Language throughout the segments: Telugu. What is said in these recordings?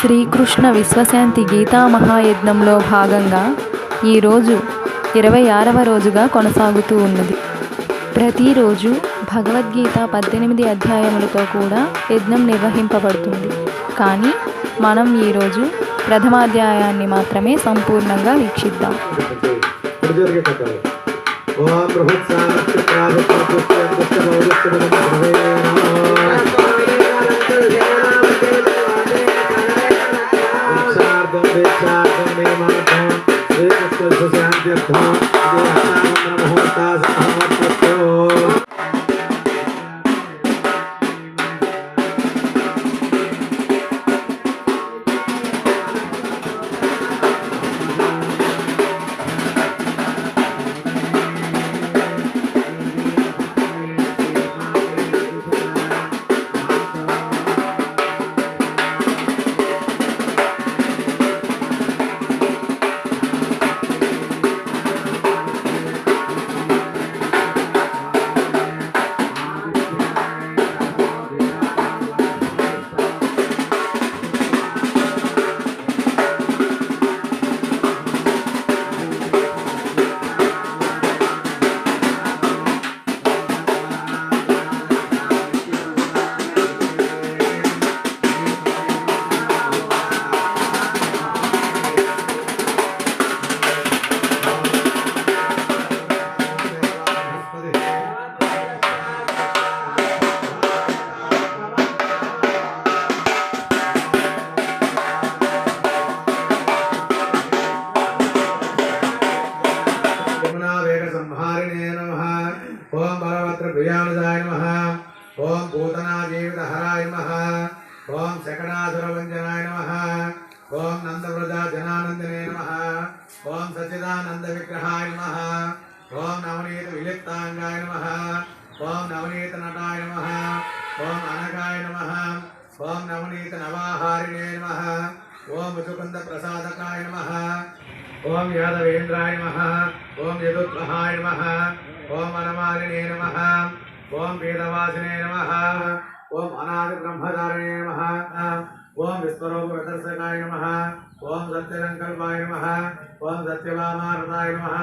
శ్రీకృష్ణ విశ్వశాంతి గీతా మహాయజ్ఞంలో భాగంగా ఈరోజు ఇరవై ఆరవ రోజుగా కొనసాగుతూ ఉన్నది. ప్రతిరోజు భగవద్గీత పద్దెనిమిది అధ్యాయములతో కూడా యజ్ఞం నిర్వహింపబడుతుంది. కానీ మనం ఈరోజు ప్రథమాధ్యాయాన్ని మాత్రమే సంపూర్ణంగా వీక్షిద్దాం. ఓం Thank you. సచిదానంద విగ్రహాయ నమ ఓం నవనీత విలిప్తాంగాయ నమ ఓం నవనీత నటాయ నమ ఓం అనగాయ నమ ఓం నవనీత నవాహారిణే నమ ఓం ముచుకుంద ప్రసాదకాయ నమ ఓం యాదవేంద్రాయ నమ ఓం యదుగ్రహాయ నమ ఓం అనమాలినే నమ ఓం వేదవాసినే నమ ఓం అనాది బ్రహ్మధారిణే నమ ఓం విశ్వరూప ప్రదర్శకాయ నమ ఓం సత్యసంకల్పాయ నమ. ఓం సత్యవామారదాయ నమ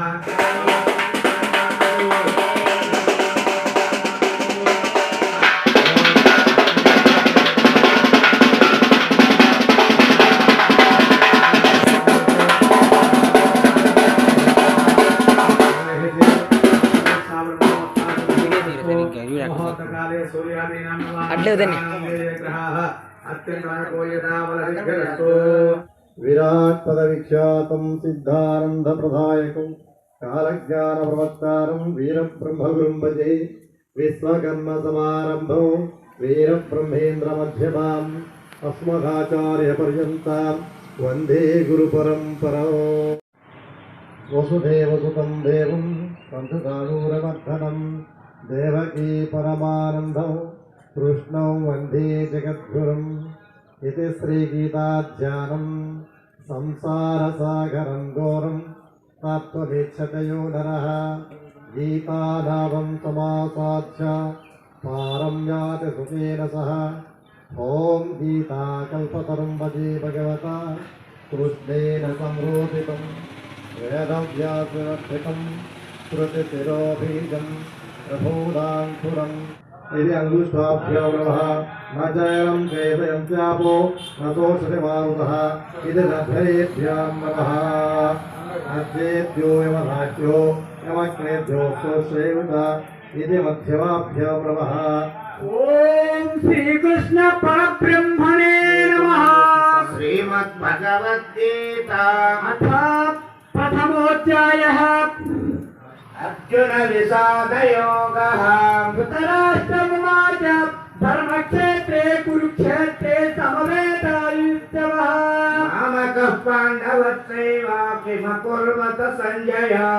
అట్లే వదండి. విరాట్ పద విఖ్యాతం సిద్ధానంద ప్రదాయకం కాలజ్ఞాన ప్రవక్తారం వీర భజే విశ్వకర్మ సమారంభం వీర మధ్యమాం అస్మదాచార్య పర్యంతాం వందే గురు పరంపరా వసుదేవసుతం దేవం పంచదానూరవర్ధనం దేవకీ పరమానందం కృష్ణం వందే జగద్గురం इति श्रीगीताध्यानम् संसारसागरं घोरं तत्त्ववीक्षतयो नरः गीताधावं समासाध्य पारं याति सुखेन सह। ॐ गीताकल्पतरुं भजे भगवता कृष्णेन संरोधितं। वेदव्यासरक्षितं श्रुतिशिरोबीजं प्रभूदाङ्कुरम् इति अङ्गुष्ठाभ्यवः वाचायनं सेवयं व्यापो रसोषधिमारुतः इति लभ्येभ्यां नमः। अद्वेद्यो यमधाच्यो यमग्नेभ्यो स्वश्रेवता इति मध्यमाभ्यो नमः ॐ नमः। श्रीमद्भगवद्गीता अथ प्रथमोऽध्यायः। अर्जुनविषादयोगः। धृतराष्ट्रमुवाच। धर्मक्षेत्रे कुरुक्षेत्रे समवेतायुस्तवः नामकः पाण्डवत्रैवापि मकुर्मत सञ्जया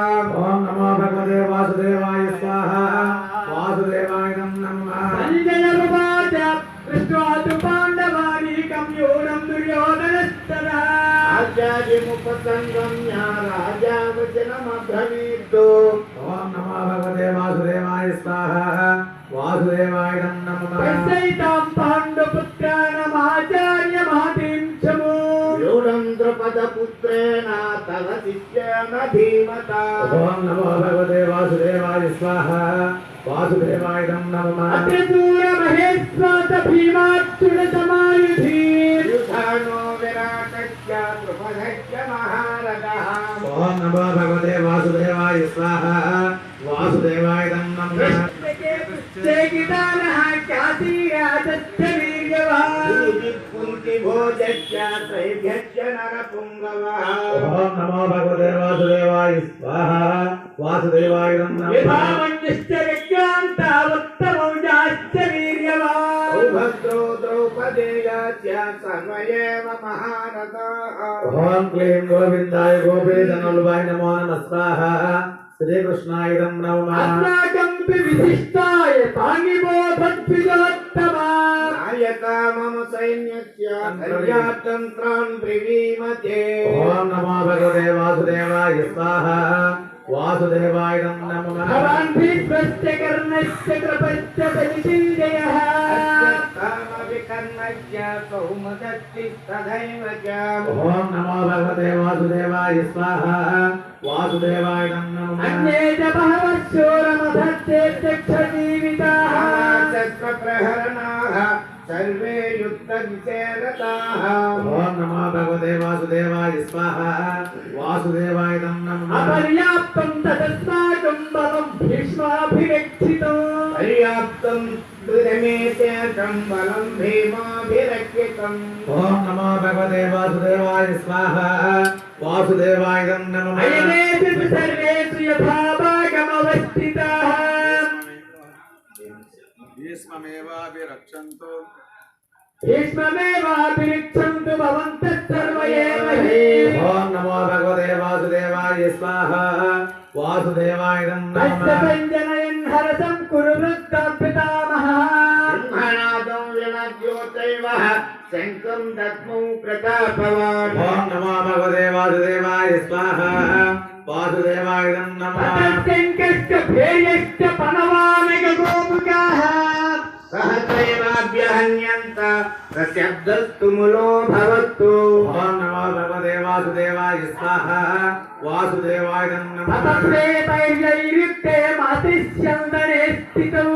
वासुदेवाय स्वाहा। वासुदेवाय नम नमः। अत्र महेश्वरत महेश्वात भीमात्युडतमायुधि युधानो विराटस्य प्रपदस्य महारथः। ओम नमः भगवते वासुदेवाय स्वाहा। वासुदेवाय नम नमः। ఓం నమో భగవతే వాసుదేవాయ స్వాహ వాసుదేవాయ ఓం క్లీం గోవిందాయ గోపేదనులువాయ నమో నమ. స్వాహ. श्रीकृष्णायुधं नमः अस्माकमपि विशिष्टाय साङ्गिबोधत्पितलत्तमा नायका मम सैन्यस्य कर्यातन्त्रान् ब्रीवीमते ॐ नमो भगवते वासुदेवाय स्वाहा वासुदेवाय नमः भवान् भीष्मस्य कर्णस्य कृपस्य बलिचिन्दयः ॐ नमो भगवते वासुदेवाय स्वाहा వాసుదేవాయ అన్యేత బహవశ్చోరమధర్చేక్షజీవితాః సత్వప్రహరణాః సర్వే యుద్ధవిశేరతాః ఓం నమో భగవతే వాసుదేవాయ స్వాహ. వాసుదేవాయ తం నమః అపర్యాప్తం తదస్మాకం బలం భీష్మాభిరక్షితం పర్యాప్తం ృతమేతేకం బలం భీమాభిరక్షితం ఓం నమో భగవతే వాసుదేవాయ స్వాహ. వాసుదేవాయ నమః. సర్వేషు యథా భాగమవస్థితాః భీష్మమేవాపి రక్షంతు భీష్మమేవాపి రక్షంతు భవంతః సర్వయేవ హే ఓం నమో భగవతే వాసుదేవాయ స్వాహా. వాసుదేవాయ నమః. హస్త పంజనయన్ శంఖం దద్మౌ ప్రతాపవాన్. ఓం నమో భగవదే వాసుదేవాయ స్వాహా. వాసుదేవాయ నమః. శంకశ్చ భేయశ్చ పనవానగ గోపికాః सहस्रेणाभ्यहन्यन्त तस्यब्दस्तु मुलो भवतु नमो भगवदेवासुदेवाय स्वाहा वासुदेवाय नमः तत्रैर्यैरित्ते मातिस्यन्दने स्थितौ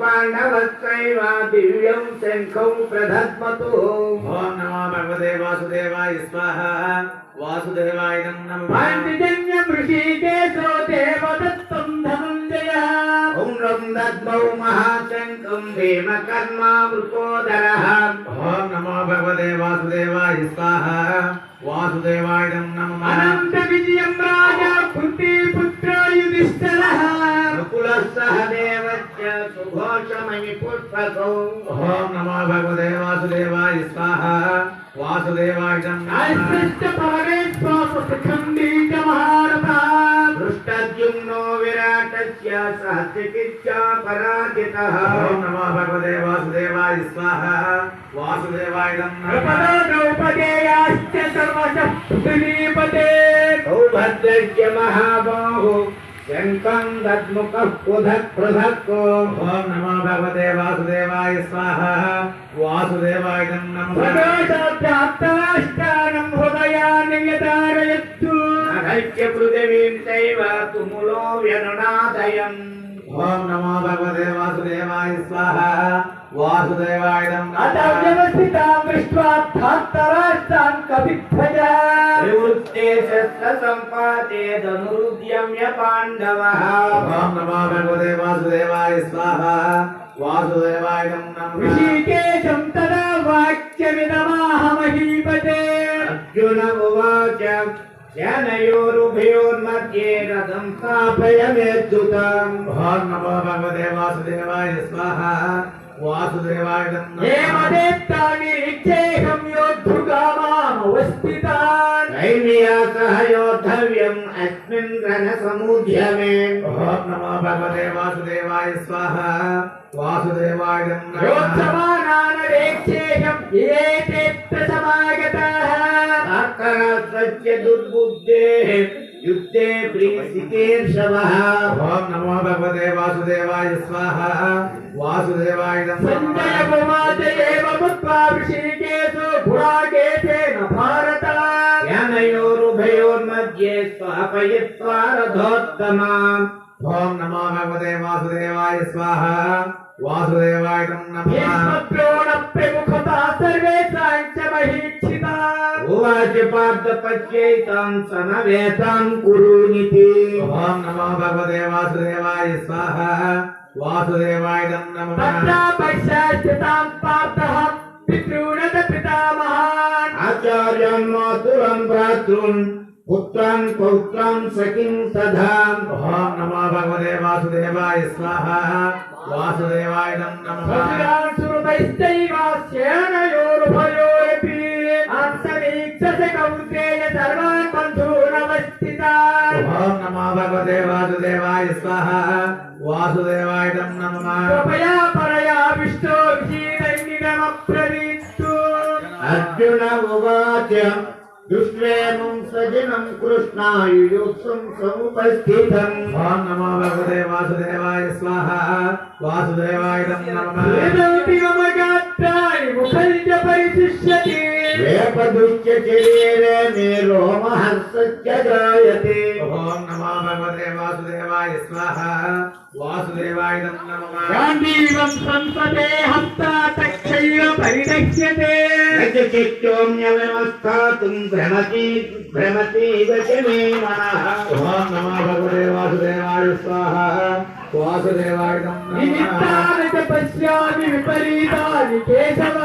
पाण्डवत्रैव दिव्यं शङ्खौ प्रधत्मतु नमो भगवदेवासुदेवाय स्वाहा वासुदेवाय नमः पाण्डिजन्यमृषिकेशो देवदत्त दद्मौ महाशङ्कुं भीमकर्मा वृकोदरः। ॐ नमो भगवते वासुदेवाय स्वाहा। वासुदेवाय नमः। अनन्तविजयं राजा कृति पुत्र युधिष्ठिरः। नमो भगवते वासुदेवाय स्वाहा। वासुदेवाय नमः। पवने स्वासुखण्डी सह चिकित्सा पराजितः ओम नमो भगवते वासुदेवाय स्वाहा वासुदेवाय नमः सर्वशः पृथ्वीपते सौभद्रस्य महाबाहो शङ्कं तद्मुखः पृथक् पृथक् ॐ नमो भगवते वासुदेवाय स्वाहा वासुदेवाय नमः ఐక్యపృథివీం చైవ తుములో వ్యనునాదయం ఓం నమో భగవతే వాసుదేవాయ స్వాహ వాసుదేవాయ అటవ్యవస్థితాం దృష్ట్వా ధాత్తరాష్ట్రాన్ స్వాహ వాసుదేవాయ जनयोरुभयोर्मध्ये रथं स्थापयमेद्युतां भोर्नमो भगवते वासुदेवाय स्वाहा वासुदेवाय हेमदेत्तानि नित्येहं योद्धुगामामवस्थितान् दैव्या सह योद्धव्यम् अस्मिन् रणसमुद्यमे भोर्नमो भगवते वासुदेवाय स्वाहा वासुदेवाय योद्धमानानरेक्षेयम् ये ते प्रसमागताः च दुर्बुद्धेः युक्ते ॐ नमो भगवते वासुदेवाय स्वाहा। वासुदेवाय सञ्जयपुमाजयेवमुत्पाविशीकेषु गुणाकेशेन भारत। यनयोरुभयोर्मध्ये स्थापयित्वा रथोत्तमा ॐ नमो भगवते वासुदेवाय स्वाहा। वासुदेवाय नमः। प्रमुखता सर्वे साञ्च पार्थपत्यैतान् समवेतान् कुरूनिति ॐ नमो भगवते वासुदेवाय स्वाहा वासुदेवाय नमः तत्र पश्चाच्चतां पार्थः पितॄणत पितामहान् आचार्यं मातुरं भ्रातॄन् पुत्रं पौत्रं सखिं तथा ॐ नमो भगवते वासुदेवाय स्वाहा वासुदेवाय नमः सुरभैश्चैव श्येनयोरुभयोः स्वाहा वासुदेवाय तं नमः कृपया परया विष्णो विशीलङ्गितमप्रवीत्तु अर्जुन उवाच दुष्वेमं सजनं कृष्णायुक्तं समुपस्थितं ॐ नमो भगवते वासुदेवाय स्वाहा वासुदेवाय तं नमः वेदोऽपि मम गात्राणि मुखं च परिशिष्यति వేపదుఖ్య శరీరే మే రోమహంసస్య జాయతే ఓం నమో భగవతే వాసుదేవాయ స్వాహ. వాసుదేవాయ నమః గాంధీవం సంసదే హస్త తక్షైర పరిణశ్యతే. రజచిత్తోమ్యవస్థాతుం భ్రమతి భ్రమతి దశమే మనః. వాసుదేవాయ స్వాహ. నిమిత్తాని పశ్యామి విపరీతాని కేశవ.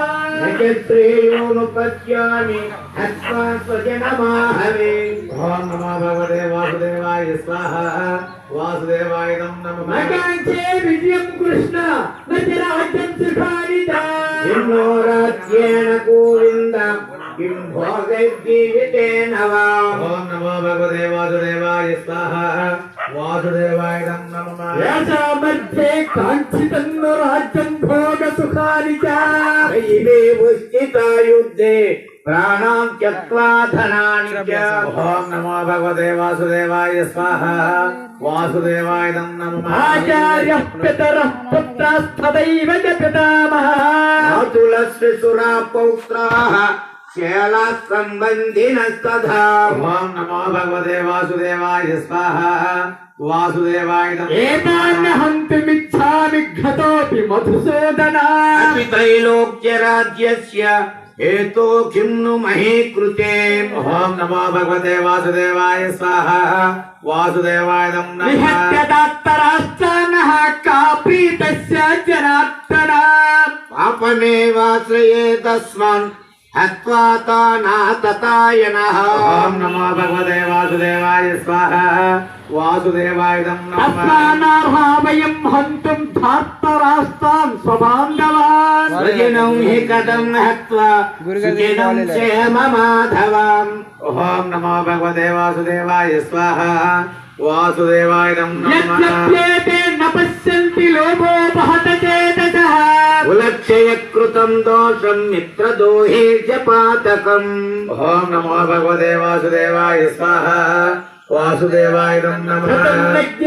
నిత్రేయోను పశ్యామి అస్మా స్వజనమాహవే ఓం నమో భగవతే వాసుదేవాయ స్వాహ. వాసుదేవాయ నమః. మకాంచే విజయం కృష్ణ గోవింద. జీవితేన ఓం నమో భగవదే వాసుదేవాయ స్వాహ వాసుదేవాయ మధ్యే కాంక్షితన్ను రాజ్యం భోగ సుఖాని చైవే ఉచితాయుద్ధే ప్రాణాం త్యక్వా ధనాని ఓం నమో భగవతే వాసుదేవాయ స్వాహ వాసుదేవాయ నమః ఆచార్య పితర పుత్రాస్తదైవ పితామహ మాతులశ్రీ సురా పౌత్రాః शैला संबंधी तथा नमो भगवते वासुदेवाय स्वाहा। वासुदेवाय एतान् हन्तुमिच्छामि घतोऽपि मधुसूदना। अपि त्रैलोक्यराज्यस्य नु महे कृते ॐ नमो भगवते वासुदेवाय स्वाहा। वासुदेवाय नमः। का प्रीतस्य जनात्तना पापमेवाश्रये ఓం నమో భగవతే వాసుదేవాయ స్వాహ. వాసుదేవాయుధం నమః. హంతుం ధార్తరాష్ట్రాన్ స్వబాంధవాన్ సుజినం హి కదం హత్వా. సుజినం చేమ మాధవాం. ఓం నమో భగవతే వాసుదేవాయ స్వాహ. వాసుదేవాయుధం నమః. పశ్యంతి లోభోపహతచేతస ఉలక్షయ కృతం దోషం మిత్రదోహేర్య పాతకం ఓం నమో భగవదే వాసుదేవాయ స్వాహ వాసుదేవాయుధం నమస్మాభిః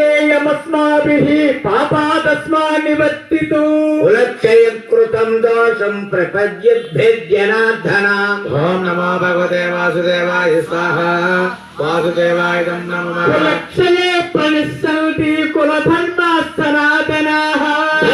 పాపాదస్మా నివర్తితు కృతం దోషం ప్రపద్యద్భిర్జనార్దనాం. ఓం నమో భగవతే వాసుదేవాయ స్వాహ. వాసుదేవాయుధం నమః. ఉలక్షయే ప్రనిస్సంతి కులధర్మాస్తనాదనా.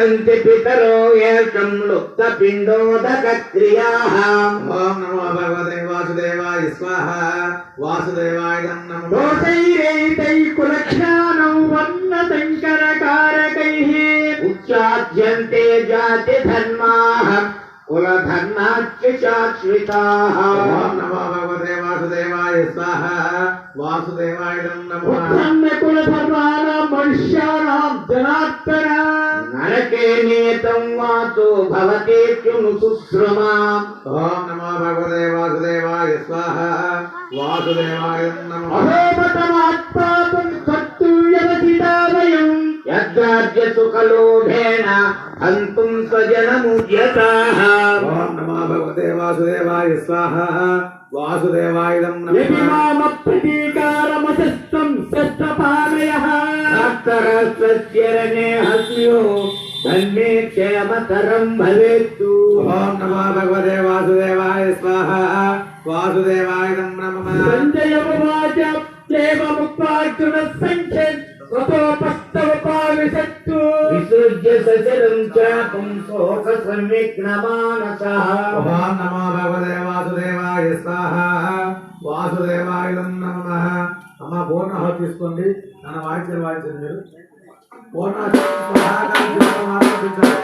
पतन्ति पितरो येकं लुप्तपिण्डोदकक्रियाः। ॐ नमो भगवते वासुदेवाय स्वाहा। वासुदेवाय नमः दोषैरैतै कुलक्षाणौ वर्णसङ्करकारकैः उच्चाद्यन्ते जातिधर्माः कुलधर्माच्च चाश्रिताः ॐ नमो भगवते वासुदेवाय स्वाहा। वासुदेवाय नमः सम्यक् कुलधर्माणां मनुष्याणां जनात्मना नेतं वाचो भवतेत्युनुसुश्रमा ॐ नमो भगवते वासुदेवाय स्वाहा वासुदेवाय नमः अहोपतमात्मातुं सत्तुर्यवसितावयम् यद्राज्यसुखलोभेन हन्तुं स्वजनमुद्यताः ॐ नमो भगवते वासुदेवाय स्वाहा वासुदेवाय नमः प्रतीकारमतस्तं सस्तपालयः अन्तरस्वस्य रणे हस्यो తన్మే క్షేమతరం భవేత్తు ఓం నమో భగవతే వాసుదేవాయ స్వాహ వాసుదేవాయుధం నమః సంజయ ఉవాచ దేవముక్తార్జున సంఖ్య రథోపస్తవపావిశత్తు విసృజ్య సచరం చాపం శోక సంవిఘ్నమానసః ఓం నమో భగవతే వాసుదేవాయ స్వాహ వాసుదేవాయుధం నమః అమ్మ పూర్ణ తీసుకోండి. నన్ను వాయించారు వాయించారు మీరు. పూర్ణ శ్రీకృష్ణ